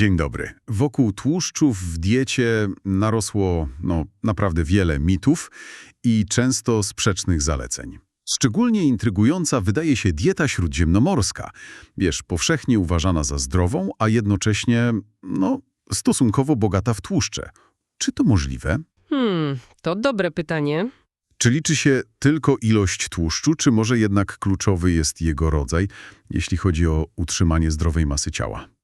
Dzień dobry. Wokół tłuszczów w diecie narosło no, naprawdę wiele mitów i często sprzecznych zaleceń. Szczególnie intrygująca wydaje się dieta śródziemnomorska. Wiesz, powszechnie uważana za zdrową, a jednocześnie, no, stosunkowo bogata w tłuszcze. Czy to możliwe? Hmm, to dobre pytanie. Czy liczy się tylko ilość tłuszczu, czy może jednak kluczowy jest jego rodzaj, jeśli chodzi o utrzymanie zdrowej masy ciała?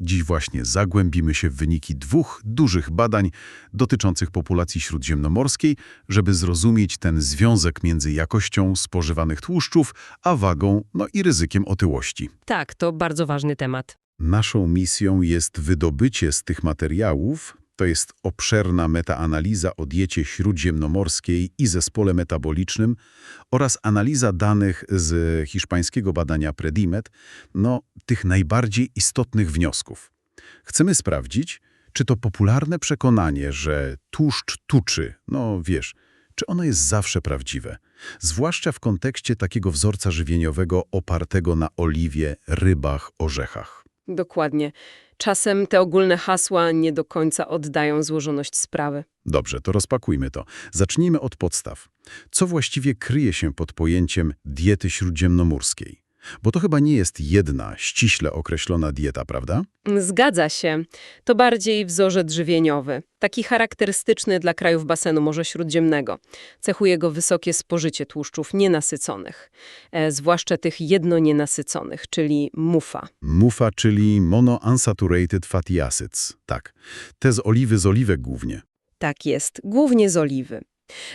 Dziś właśnie zagłębimy się w wyniki dwóch dużych badań dotyczących populacji śródziemnomorskiej, żeby zrozumieć ten związek między jakością spożywanych tłuszczów, a wagą, no i ryzykiem otyłości. Tak, to bardzo ważny temat. Naszą misją jest wydobycie z tych materiałów, to jest obszerna metaanaliza o diecie śródziemnomorskiej i zespole metabolicznym oraz analiza danych z hiszpańskiego badania Predimet, no tych najbardziej istotnych wniosków. Chcemy sprawdzić, czy to popularne przekonanie, że tłuszcz tuczy, no wiesz, czy ono jest zawsze prawdziwe, zwłaszcza w kontekście takiego wzorca żywieniowego opartego na oliwie, rybach, orzechach. Dokładnie. Czasem te ogólne hasła nie do końca oddają złożoność sprawy. Dobrze, to rozpakujmy to. Zacznijmy od podstaw. Co właściwie kryje się pod pojęciem diety śródziemnomorskiej? Bo to chyba nie jest jedna, ściśle określona dieta, prawda? Zgadza się. To bardziej wzorzec żywieniowy, taki charakterystyczny dla krajów basenu Morza Śródziemnego. Cechuje go wysokie spożycie tłuszczów nienasyconych, e, zwłaszcza tych jednonienasyconych, czyli MUFA. MUFA, czyli monounsaturated fatty acids. Tak, te z oliwy z oliwek głównie. Tak jest, głównie z oliwy.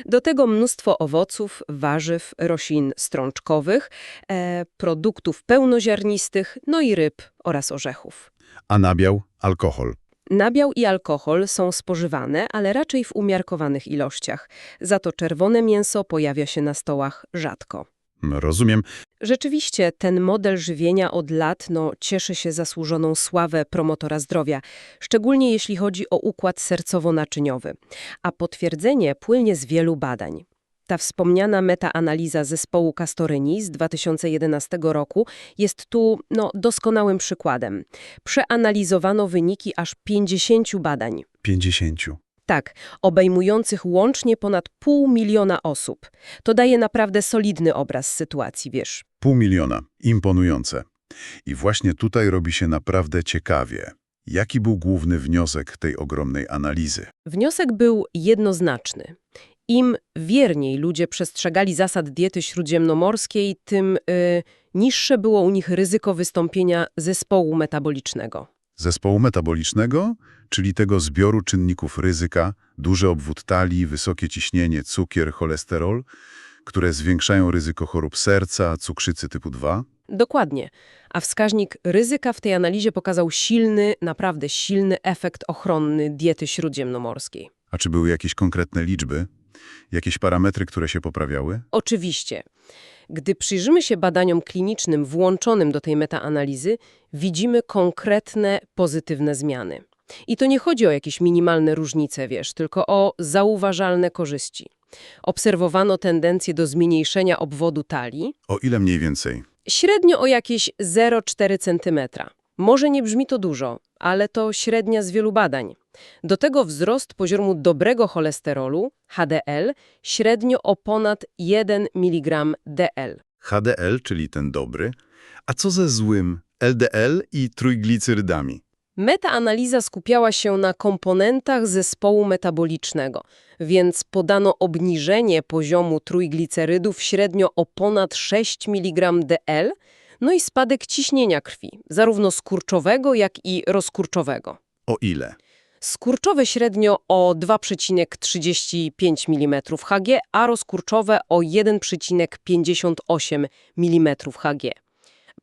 Do tego mnóstwo owoców, warzyw, roślin strączkowych, e, produktów pełnoziarnistych, no i ryb oraz orzechów. A nabiał? Alkohol. Nabiał i alkohol są spożywane, ale raczej w umiarkowanych ilościach. Za to czerwone mięso pojawia się na stołach rzadko. Rozumiem. Rzeczywiście ten model żywienia od lat no, cieszy się zasłużoną sławę promotora zdrowia, szczególnie jeśli chodzi o układ sercowo-naczyniowy, a potwierdzenie płynie z wielu badań. Ta wspomniana metaanaliza zespołu Castorini z 2011 roku jest tu no, doskonałym przykładem. Przeanalizowano wyniki aż 50 badań. 50. Tak, obejmujących łącznie ponad pół miliona osób. To daje naprawdę solidny obraz sytuacji, wiesz. Pół miliona. Imponujące. I właśnie tutaj robi się naprawdę ciekawie. Jaki był główny wniosek tej ogromnej analizy? Wniosek był jednoznaczny. Im wierniej ludzie przestrzegali zasad diety śródziemnomorskiej, tym y, niższe było u nich ryzyko wystąpienia zespołu metabolicznego. Zespołu metabolicznego, czyli tego zbioru czynników ryzyka, duży obwód talii, wysokie ciśnienie, cukier, cholesterol, które zwiększają ryzyko chorób serca, cukrzycy typu 2? Dokładnie. A wskaźnik ryzyka w tej analizie pokazał silny, naprawdę silny efekt ochronny diety śródziemnomorskiej. A czy były jakieś konkretne liczby? Jakieś parametry, które się poprawiały? Oczywiście. Gdy przyjrzymy się badaniom klinicznym włączonym do tej metaanalizy, widzimy konkretne, pozytywne zmiany. I to nie chodzi o jakieś minimalne różnice, wiesz, tylko o zauważalne korzyści. Obserwowano tendencję do zmniejszenia obwodu talii, O ile mniej więcej? średnio o jakieś 0,4 cm. Może nie brzmi to dużo, ale to średnia z wielu badań. Do tego wzrost poziomu dobrego cholesterolu, HDL, średnio o ponad 1 mg DL. HDL, czyli ten dobry. A co ze złym LDL i trójglicerydami? Metaanaliza skupiała się na komponentach zespołu metabolicznego, więc podano obniżenie poziomu trójglicerydów średnio o ponad 6 mg DL, no i spadek ciśnienia krwi, zarówno skurczowego, jak i rozkurczowego. O ile? Skurczowe średnio o 2,35 mm Hg, a rozkurczowe o 1,58 mm Hg.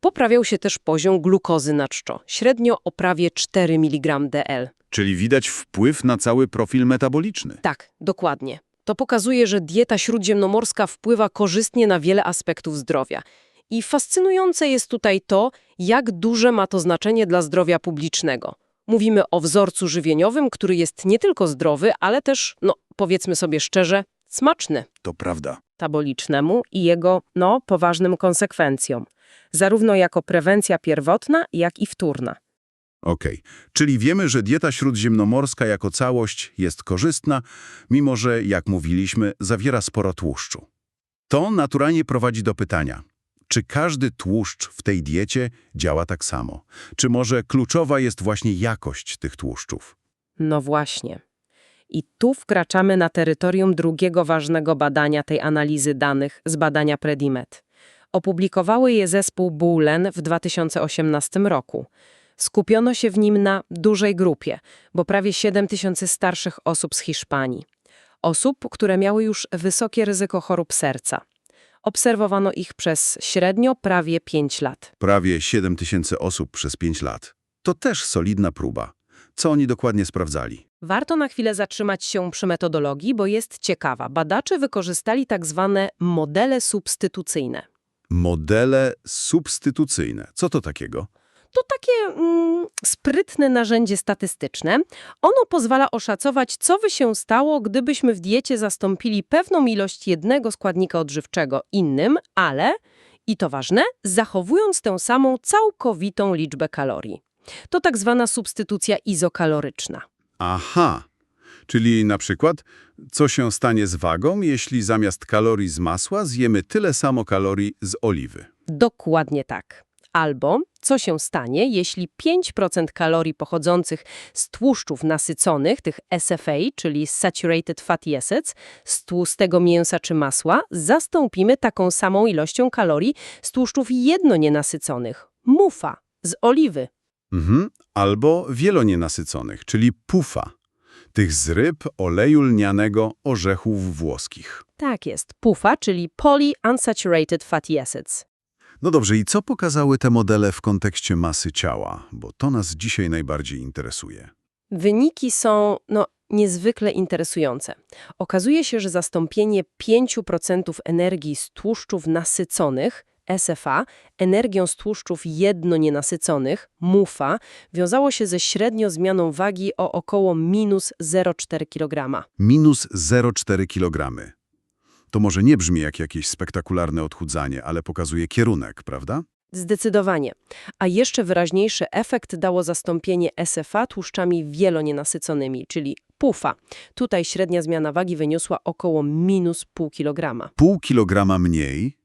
Poprawiał się też poziom glukozy na czczo, średnio o prawie 4 mg DL. Czyli widać wpływ na cały profil metaboliczny. Tak, dokładnie. To pokazuje, że dieta śródziemnomorska wpływa korzystnie na wiele aspektów zdrowia. I fascynujące jest tutaj to, jak duże ma to znaczenie dla zdrowia publicznego. Mówimy o wzorcu żywieniowym, który jest nie tylko zdrowy, ale też, no powiedzmy sobie szczerze, smaczny To prawda. metabolicznemu i jego, no, poważnym konsekwencjom, zarówno jako prewencja pierwotna, jak i wtórna. Okej, czyli wiemy, że dieta śródziemnomorska jako całość jest korzystna, mimo że, jak mówiliśmy, zawiera sporo tłuszczu. To naturalnie prowadzi do pytania, czy każdy tłuszcz w tej diecie działa tak samo? Czy może kluczowa jest właśnie jakość tych tłuszczów? No właśnie. I tu wkraczamy na terytorium drugiego ważnego badania tej analizy danych z badania Predimed. Opublikowały je zespół Bullen w 2018 roku. Skupiono się w nim na dużej grupie, bo prawie 7 tysięcy starszych osób z Hiszpanii. Osób, które miały już wysokie ryzyko chorób serca. Obserwowano ich przez średnio prawie 5 lat. Prawie 7 tysięcy osób przez 5 lat. To też solidna próba. Co oni dokładnie sprawdzali? Warto na chwilę zatrzymać się przy metodologii, bo jest ciekawa. Badacze wykorzystali tak zwane modele substytucyjne. Modele substytucyjne. Co to takiego? To takie mm, sprytne narzędzie statystyczne. Ono pozwala oszacować, co by się stało, gdybyśmy w diecie zastąpili pewną ilość jednego składnika odżywczego innym, ale, i to ważne, zachowując tę samą całkowitą liczbę kalorii. To tak zwana substytucja izokaloryczna. Aha, czyli na przykład, co się stanie z wagą, jeśli zamiast kalorii z masła zjemy tyle samo kalorii z oliwy? Dokładnie tak. Albo co się stanie, jeśli 5% kalorii pochodzących z tłuszczów nasyconych, tych SFA, czyli Saturated Fatty Acids, z tłustego mięsa czy masła, zastąpimy taką samą ilością kalorii z tłuszczów jednonienasyconych, MUFA, z oliwy. Mhm. Albo wielonienasyconych, czyli pufa, tych z ryb, oleju lnianego, orzechów włoskich. Tak jest, PUFA, czyli Polyunsaturated Fatty Acids. No dobrze, i co pokazały te modele w kontekście masy ciała? Bo to nas dzisiaj najbardziej interesuje. Wyniki są no, niezwykle interesujące. Okazuje się, że zastąpienie 5% energii z tłuszczów nasyconych, SFA, energią z tłuszczów jednonienasyconych, MUFA, wiązało się ze średnio zmianą wagi o około minus 0,4 kg. Minus 0,4 kg. To może nie brzmi jak jakieś spektakularne odchudzanie, ale pokazuje kierunek, prawda? Zdecydowanie. A jeszcze wyraźniejszy efekt dało zastąpienie SFA tłuszczami wielonienasyconymi, czyli PUFA. Tutaj średnia zmiana wagi wyniosła około minus pół kilograma. Pół kilograma mniej,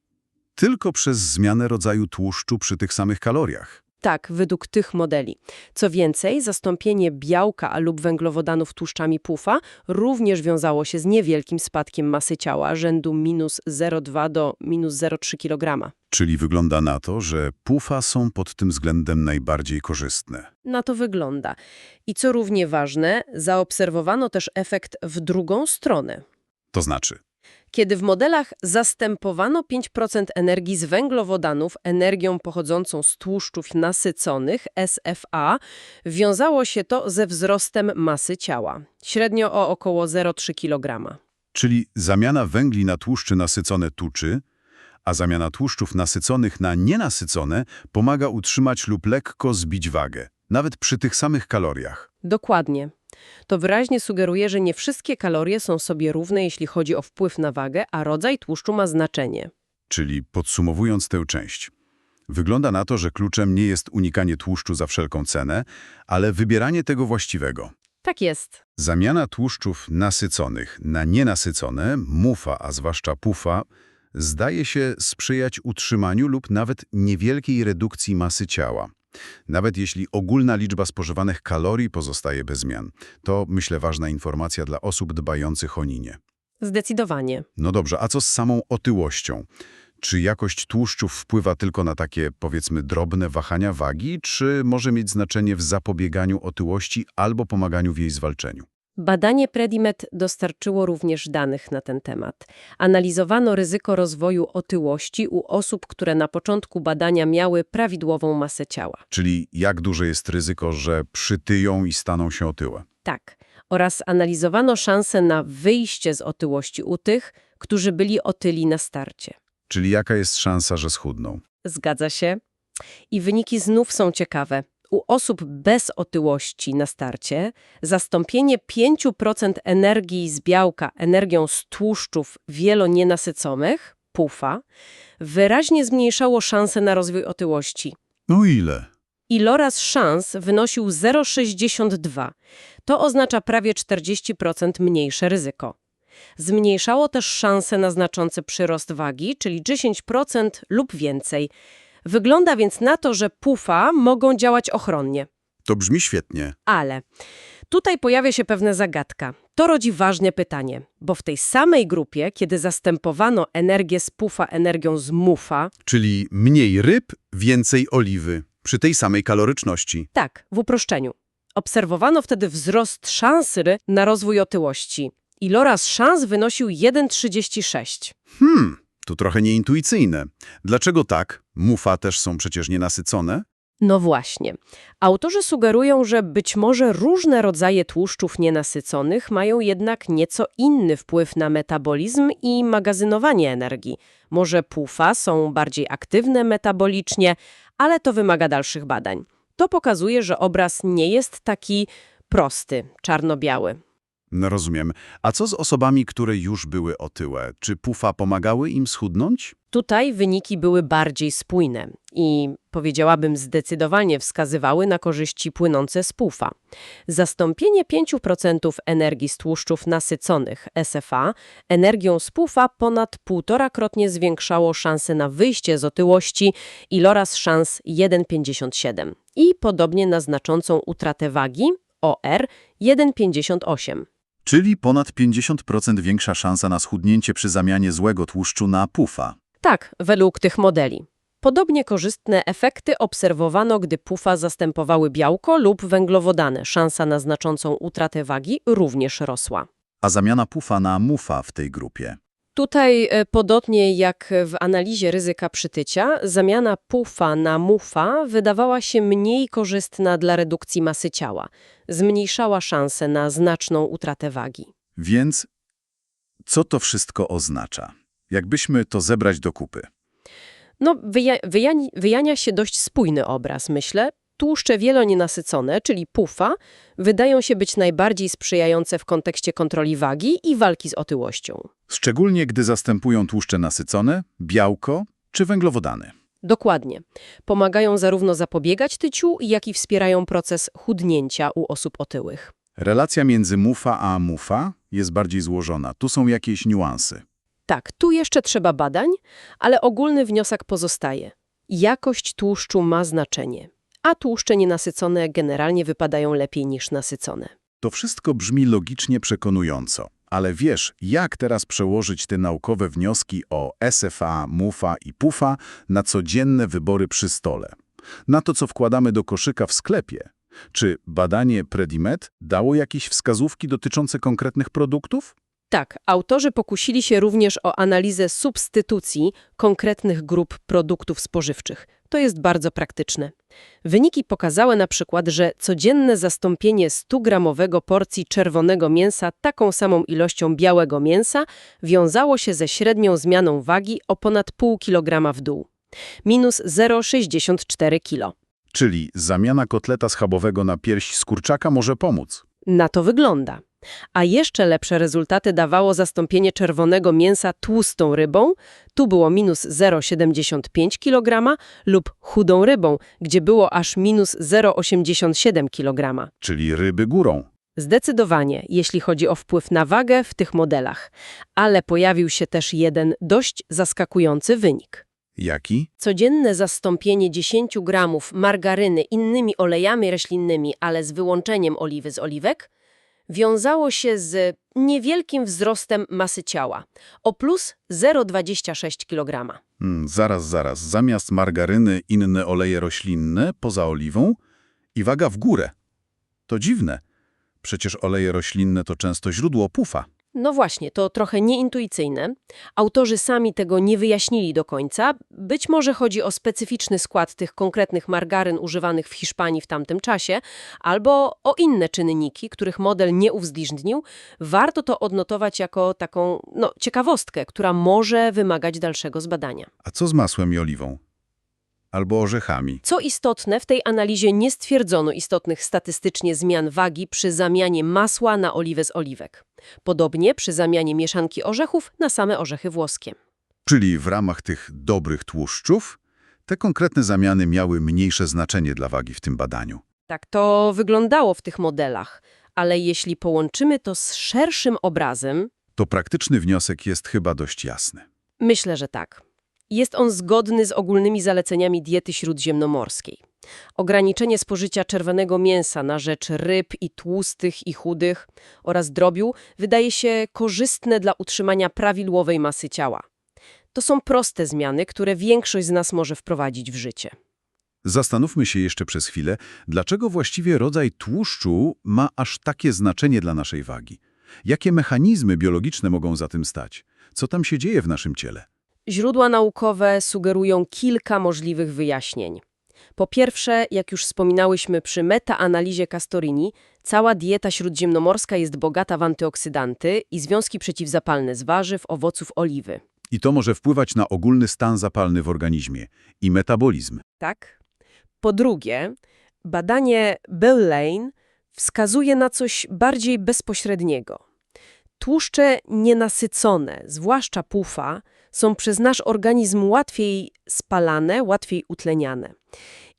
tylko przez zmianę rodzaju tłuszczu przy tych samych kaloriach. Tak, według tych modeli. Co więcej, zastąpienie białka lub węglowodanów tłuszczami PUFA również wiązało się z niewielkim spadkiem masy ciała, rzędu minus 0,2 do minus 0,3 kg. Czyli wygląda na to, że pufa są pod tym względem najbardziej korzystne. Na to wygląda. I co równie ważne, zaobserwowano też efekt w drugą stronę. To znaczy, Kiedy w modelach zastępowano 5% energii z węglowodanów energią pochodzącą z tłuszczów nasyconych, SFA, wiązało się to ze wzrostem masy ciała, średnio o około 0,3 kg. czyli zamiana węgli na tłuszczy nasycone tuczy, a zamiana tłuszczów nasyconych na nienasycone pomaga utrzymać lub lekko zbić wagę, nawet przy tych samych kaloriach. Dokładnie. To wyraźnie sugeruje, że nie wszystkie kalorie są sobie równe, jeśli chodzi o wpływ na wagę, a rodzaj tłuszczu ma znaczenie. Czyli podsumowując tę część, wygląda na to, że kluczem nie jest unikanie tłuszczu za wszelką cenę, ale wybieranie tego właściwego. Tak jest. Zamiana tłuszczów nasyconych na nienasycone, mufa, a zwłaszcza pufa, zdaje się sprzyjać utrzymaniu lub nawet niewielkiej redukcji masy ciała. Nawet jeśli ogólna liczba spożywanych kalorii pozostaje bez zmian. To, myślę, ważna informacja dla osób dbających o linię. Zdecydowanie. No dobrze, a co z samą otyłością? Czy jakość tłuszczów wpływa tylko na takie, powiedzmy, drobne wahania wagi, czy może mieć znaczenie w zapobieganiu otyłości albo pomaganiu w jej zwalczeniu? Badanie Predimed dostarczyło również danych na ten temat. Analizowano ryzyko rozwoju otyłości u osób, które na początku badania miały prawidłową masę ciała. Czyli jak duże jest ryzyko, że przytyją i staną się otyłe? Tak. Oraz analizowano szanse na wyjście z otyłości u tych, którzy byli otyli na starcie. Czyli jaka jest szansa, że schudną? Zgadza się. I wyniki znów są ciekawe. U osób bez otyłości na starcie zastąpienie 5% energii z białka energią z tłuszczów wielonienasyconych, PUFA, wyraźnie zmniejszało szanse na rozwój otyłości. No ile? Iloraz szans wynosił 0,62. To oznacza prawie 40% mniejsze ryzyko. Zmniejszało też szanse na znaczący przyrost wagi, czyli 10% lub więcej. Wygląda więc na to, że PUFA mogą działać ochronnie. To brzmi świetnie. Ale tutaj pojawia się pewna zagadka. To rodzi ważne pytanie, bo w tej samej grupie, kiedy zastępowano energię z PUFA energią z MUFA, Czyli mniej ryb, więcej oliwy. Przy tej samej kaloryczności. tak, w uproszczeniu, obserwowano wtedy wzrost szansy na rozwój otyłości. Iloraz szans wynosił 1,36. Hmm, tu trochę nieintuicyjne. Dlaczego tak? Mufa też są przecież nienasycone? No właśnie. Autorzy sugerują, że być może różne rodzaje tłuszczów nienasyconych mają jednak nieco inny wpływ na metabolizm i magazynowanie energii. Może PUFA są bardziej aktywne metabolicznie, ale to wymaga dalszych badań. To pokazuje, że obraz nie jest taki prosty, czarno-biały. No rozumiem. A co z osobami, które już były otyłe? Czy pufa pomagały im schudnąć? Tutaj wyniki były bardziej spójne i powiedziałabym zdecydowanie wskazywały na korzyści płynące z PUFA. Zastąpienie 5% energii z tłuszczów nasyconych SFA energią z PUFA ponad półtorakrotnie zwiększało szanse na wyjście z otyłości iloraz szans 1,57 i podobnie na znaczącą utratę wagi OR 1,58. Czyli ponad 50% większa szansa na schudnięcie przy zamianie złego tłuszczu na pufa. Tak, według tych modeli. Podobnie korzystne efekty obserwowano, gdy pufa zastępowały białko lub węglowodany. Szansa na znaczącą utratę wagi również rosła. A zamiana pufa na mufa w tej grupie. Tutaj, e, podobnie jak w analizie ryzyka przytycia, zamiana pufa na mufa wydawała się mniej korzystna dla redukcji masy ciała. Zmniejszała szanse na znaczną utratę wagi. Więc co to wszystko oznacza? Jakbyśmy to zebrać do kupy. No, wyja wyjani wyjania się dość spójny obraz, myślę. Tłuszcze wielonienasycone, czyli PUFA, wydają się być najbardziej sprzyjające w kontekście kontroli wagi i walki z otyłością. Szczególnie gdy zastępują tłuszcze nasycone, białko czy węglowodany. Dokładnie. Pomagają zarówno zapobiegać tyciu, jak i wspierają proces chudnięcia u osób otyłych. Relacja między mufa a mufa jest bardziej złożona. Tu są jakieś niuanse. Tak, tu jeszcze trzeba badań, ale ogólny wniosek pozostaje. Jakość tłuszczu ma znaczenie, a tłuszcze nienasycone generalnie wypadają lepiej niż nasycone. To wszystko brzmi logicznie przekonująco. Ale wiesz, jak teraz przełożyć te naukowe wnioski o SFA, MUFA i PUFA na codzienne wybory przy stole? Na to, co wkładamy do koszyka w sklepie? Czy badanie Predimed dało jakieś wskazówki dotyczące konkretnych produktów? Tak, autorzy pokusili się również o analizę substytucji konkretnych grup produktów spożywczych. To jest bardzo praktyczne. Wyniki pokazały na przykład, że codzienne zastąpienie 100-gramowego porcji czerwonego mięsa taką samą ilością białego mięsa wiązało się ze średnią zmianą wagi o ponad pół kilograma w dół. Minus 0,64 kilo. Czyli zamiana kotleta schabowego na pierś z kurczaka może pomóc. Na to wygląda. A jeszcze lepsze rezultaty dawało zastąpienie czerwonego mięsa tłustą rybą, tu było minus 0,75 kg, lub chudą rybą, gdzie było aż minus 0,87 kg. Czyli ryby górą. Zdecydowanie, jeśli chodzi o wpływ na wagę w tych modelach. Ale pojawił się też jeden dość zaskakujący wynik. Jaki? Codzienne zastąpienie 10 gramów margaryny innymi olejami roślinnymi, ale z wyłączeniem oliwy z oliwek, wiązało się z niewielkim wzrostem masy ciała o plus 0,26 kg. Hmm, zaraz, zaraz. Zamiast margaryny inne oleje roślinne poza oliwą i waga w górę. To dziwne. Przecież oleje roślinne to często źródło pufa. No właśnie, to trochę nieintuicyjne. Autorzy sami tego nie wyjaśnili do końca. Być może chodzi o specyficzny skład tych konkretnych margaryn używanych w Hiszpanii w tamtym czasie, albo o inne czynniki, których model nie uwzględnił. Warto to odnotować jako taką no, ciekawostkę, która może wymagać dalszego zbadania. A co z masłem i oliwą? Albo orzechami? Co istotne, w tej analizie nie stwierdzono istotnych statystycznie zmian wagi przy zamianie masła na oliwę z oliwek. Podobnie przy zamianie mieszanki orzechów na same orzechy włoskie. Czyli w ramach tych dobrych tłuszczów Te konkretne zamiany miały mniejsze znaczenie dla wagi w tym badaniu. Tak to wyglądało w tych modelach, ale jeśli połączymy to z szerszym obrazem, To praktyczny wniosek jest chyba dość jasny. myślę, że tak. Jest on zgodny z ogólnymi zaleceniami diety śródziemnomorskiej. Ograniczenie spożycia czerwonego mięsa na rzecz ryb i tłustych i chudych oraz drobiu wydaje się korzystne dla utrzymania prawidłowej masy ciała. To są proste zmiany, które większość z nas może wprowadzić w życie. Zastanówmy się jeszcze przez chwilę, dlaczego właściwie rodzaj tłuszczu ma aż takie znaczenie dla naszej wagi. Jakie mechanizmy biologiczne mogą za tym stać? Co tam się dzieje w naszym ciele? Źródła naukowe sugerują kilka możliwych wyjaśnień. Po pierwsze, jak już wspominałyśmy przy metaanalizie Castorini, cała dieta śródziemnomorska jest bogata w antyoksydanty i związki przeciwzapalne z warzyw, owoców, oliwy. I to może wpływać na ogólny stan zapalny w organizmie i metabolizm. Tak? Po drugie, badanie Bell Lane wskazuje na coś bardziej bezpośredniego. Tłuszcze nienasycone, zwłaszcza pufa, są przez nasz organizm łatwiej spalane, łatwiej utleniane.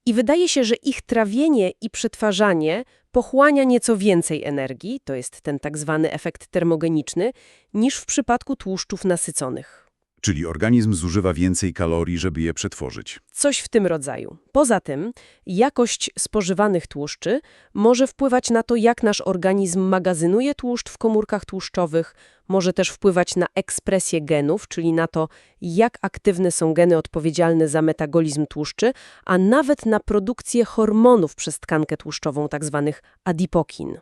I wydaje się, że ich trawienie i przetwarzanie pochłania nieco więcej energii, to jest ten tak zwany efekt termogeniczny, niż w przypadku tłuszczów nasyconych. Czyli organizm zużywa więcej kalorii, żeby je przetworzyć. Coś w tym rodzaju. Poza tym, jakość spożywanych tłuszczy może wpływać na to, jak nasz organizm magazynuje tłuszcz w komórkach tłuszczowych, może też wpływać na ekspresję genów, czyli na to, jak aktywne są geny odpowiedzialne za metabolizm tłuszczy, a nawet na produkcję hormonów przez tkankę tłuszczową, tzw. adipokin.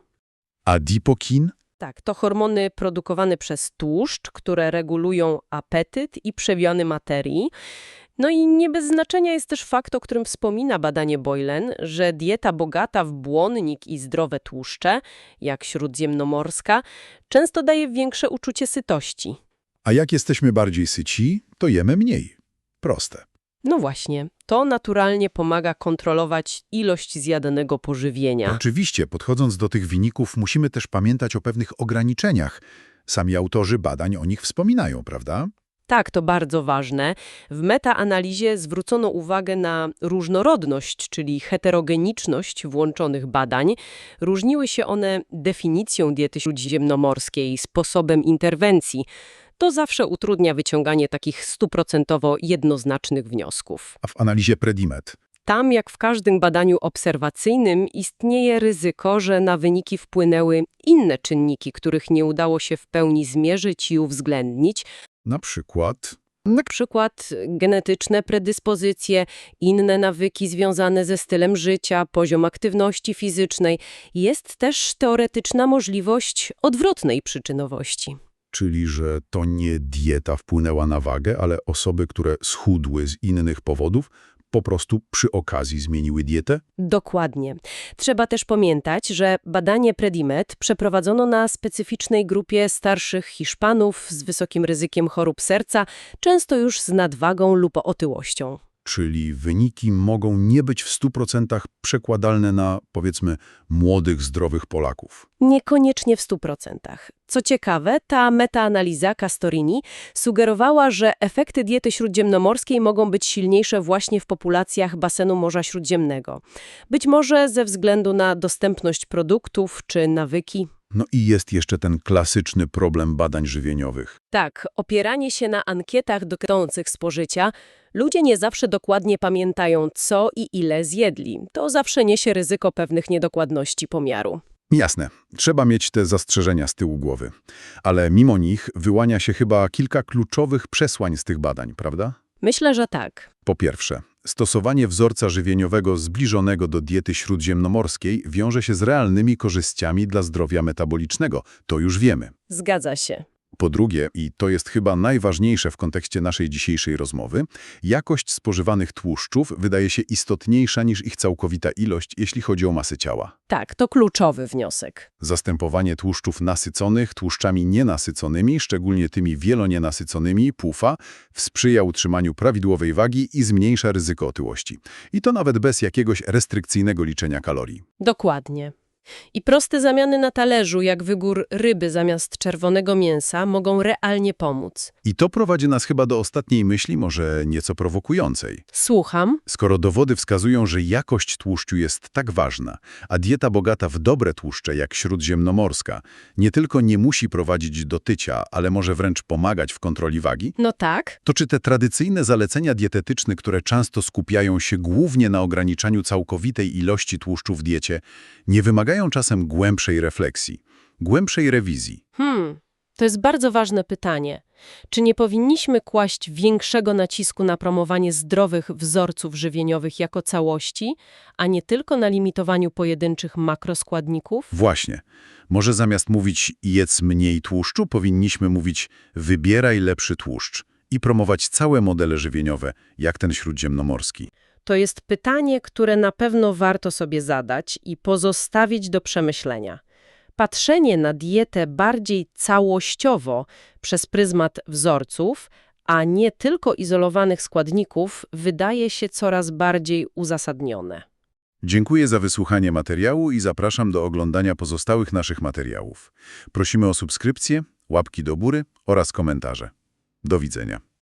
Adipokin? Tak, to hormony produkowane przez tłuszcz, które regulują apetyt i przewiany materii. No i nie bez znaczenia jest też fakt, o którym wspomina badanie Boylen, że dieta bogata w błonnik i zdrowe tłuszcze, jak śródziemnomorska, często daje większe uczucie sytości. A jak jesteśmy bardziej syci, to jemy mniej. Proste. No właśnie, to naturalnie pomaga kontrolować ilość zjadanego pożywienia. Oczywiście, podchodząc do tych wyników, musimy też pamiętać o pewnych ograniczeniach. Sami autorzy badań o nich wspominają, prawda? Tak, to bardzo ważne. W metaanalizie zwrócono uwagę na różnorodność, czyli heterogeniczność włączonych badań. Różniły się one definicją diety śródziemnomorskiej, sposobem interwencji. To zawsze utrudnia wyciąganie takich stuprocentowo jednoznacznych wniosków. A w analizie Predimet Tam, jak w każdym badaniu obserwacyjnym, istnieje ryzyko, że na wyniki wpłynęły inne czynniki, których nie udało się w pełni zmierzyć i uwzględnić, na przykład na przykład genetyczne predyspozycje, inne nawyki związane ze stylem życia, poziom aktywności fizycznej. Jest też teoretyczna możliwość odwrotnej przyczynowości. Czyli że to nie dieta wpłynęła na wagę, ale osoby, które schudły z innych powodów, po prostu przy okazji zmieniły dietę? Dokładnie. Trzeba też pamiętać, że badanie Predimed przeprowadzono na specyficznej grupie starszych Hiszpanów z wysokim ryzykiem chorób serca, często już z nadwagą lub otyłością. Czyli wyniki mogą nie być w 100% przekładalne na, powiedzmy, młodych, zdrowych Polaków. Niekoniecznie w 100%. Co ciekawe, ta metaanaliza Castorini sugerowała, że efekty diety śródziemnomorskiej mogą być silniejsze właśnie w populacjach basenu Morza Śródziemnego. Być może ze względu na dostępność produktów czy nawyki. No i jest jeszcze ten klasyczny problem badań żywieniowych. Tak, opieranie się na ankietach dotyczących spożycia, ludzie nie zawsze dokładnie pamiętają, co i ile zjedli. To zawsze niesie ryzyko pewnych niedokładności pomiaru. Jasne, trzeba mieć te zastrzeżenia z tyłu głowy. Ale mimo nich wyłania się chyba kilka kluczowych przesłań z tych badań, prawda? Myślę, że tak. Po pierwsze, stosowanie wzorca żywieniowego zbliżonego do diety śródziemnomorskiej wiąże się z realnymi korzyściami dla zdrowia metabolicznego. To już wiemy. Zgadza się. Po drugie, i to jest chyba najważniejsze w kontekście naszej dzisiejszej rozmowy, jakość spożywanych tłuszczów wydaje się istotniejsza niż ich całkowita ilość, jeśli chodzi o masę ciała. Tak, to kluczowy wniosek. Zastępowanie tłuszczów nasyconych tłuszczami nienasyconymi, szczególnie tymi wielonienasyconymi, PUFA, sprzyja utrzymaniu prawidłowej wagi i zmniejsza ryzyko otyłości. I to nawet bez jakiegoś restrykcyjnego liczenia kalorii. Dokładnie. I proste zamiany na talerzu, jak wybór ryby zamiast czerwonego mięsa, mogą realnie pomóc. I to prowadzi nas chyba do ostatniej myśli, może nieco prowokującej. Słucham. Skoro dowody wskazują, że jakość tłuszczu jest tak ważna, a dieta bogata w dobre tłuszcze, jak śródziemnomorska, nie tylko nie musi prowadzić do tycia, ale może wręcz pomagać w kontroli wagi, No tak. to czy te tradycyjne zalecenia dietetyczne, które często skupiają się głównie na ograniczaniu całkowitej ilości tłuszczu w diecie, nie wymagają czasem głębszej refleksji, głębszej rewizji? Hmm, to jest bardzo ważne pytanie. Czy nie powinniśmy kłaść większego nacisku na promowanie zdrowych wzorców żywieniowych jako całości, a nie tylko na limitowaniu pojedynczych makroskładników? Właśnie. Może zamiast mówić jedz mniej tłuszczu, powinniśmy mówić wybieraj lepszy tłuszcz i promować całe modele żywieniowe, jak ten śródziemnomorski. To jest pytanie, które na pewno warto sobie zadać i pozostawić do przemyślenia. Patrzenie na dietę bardziej całościowo przez pryzmat wzorców, a nie tylko izolowanych składników, wydaje się coraz bardziej uzasadnione. Dziękuję za wysłuchanie materiału i zapraszam do oglądania pozostałych naszych materiałów. Prosimy o subskrypcję, łapki do góry oraz komentarze. Do widzenia.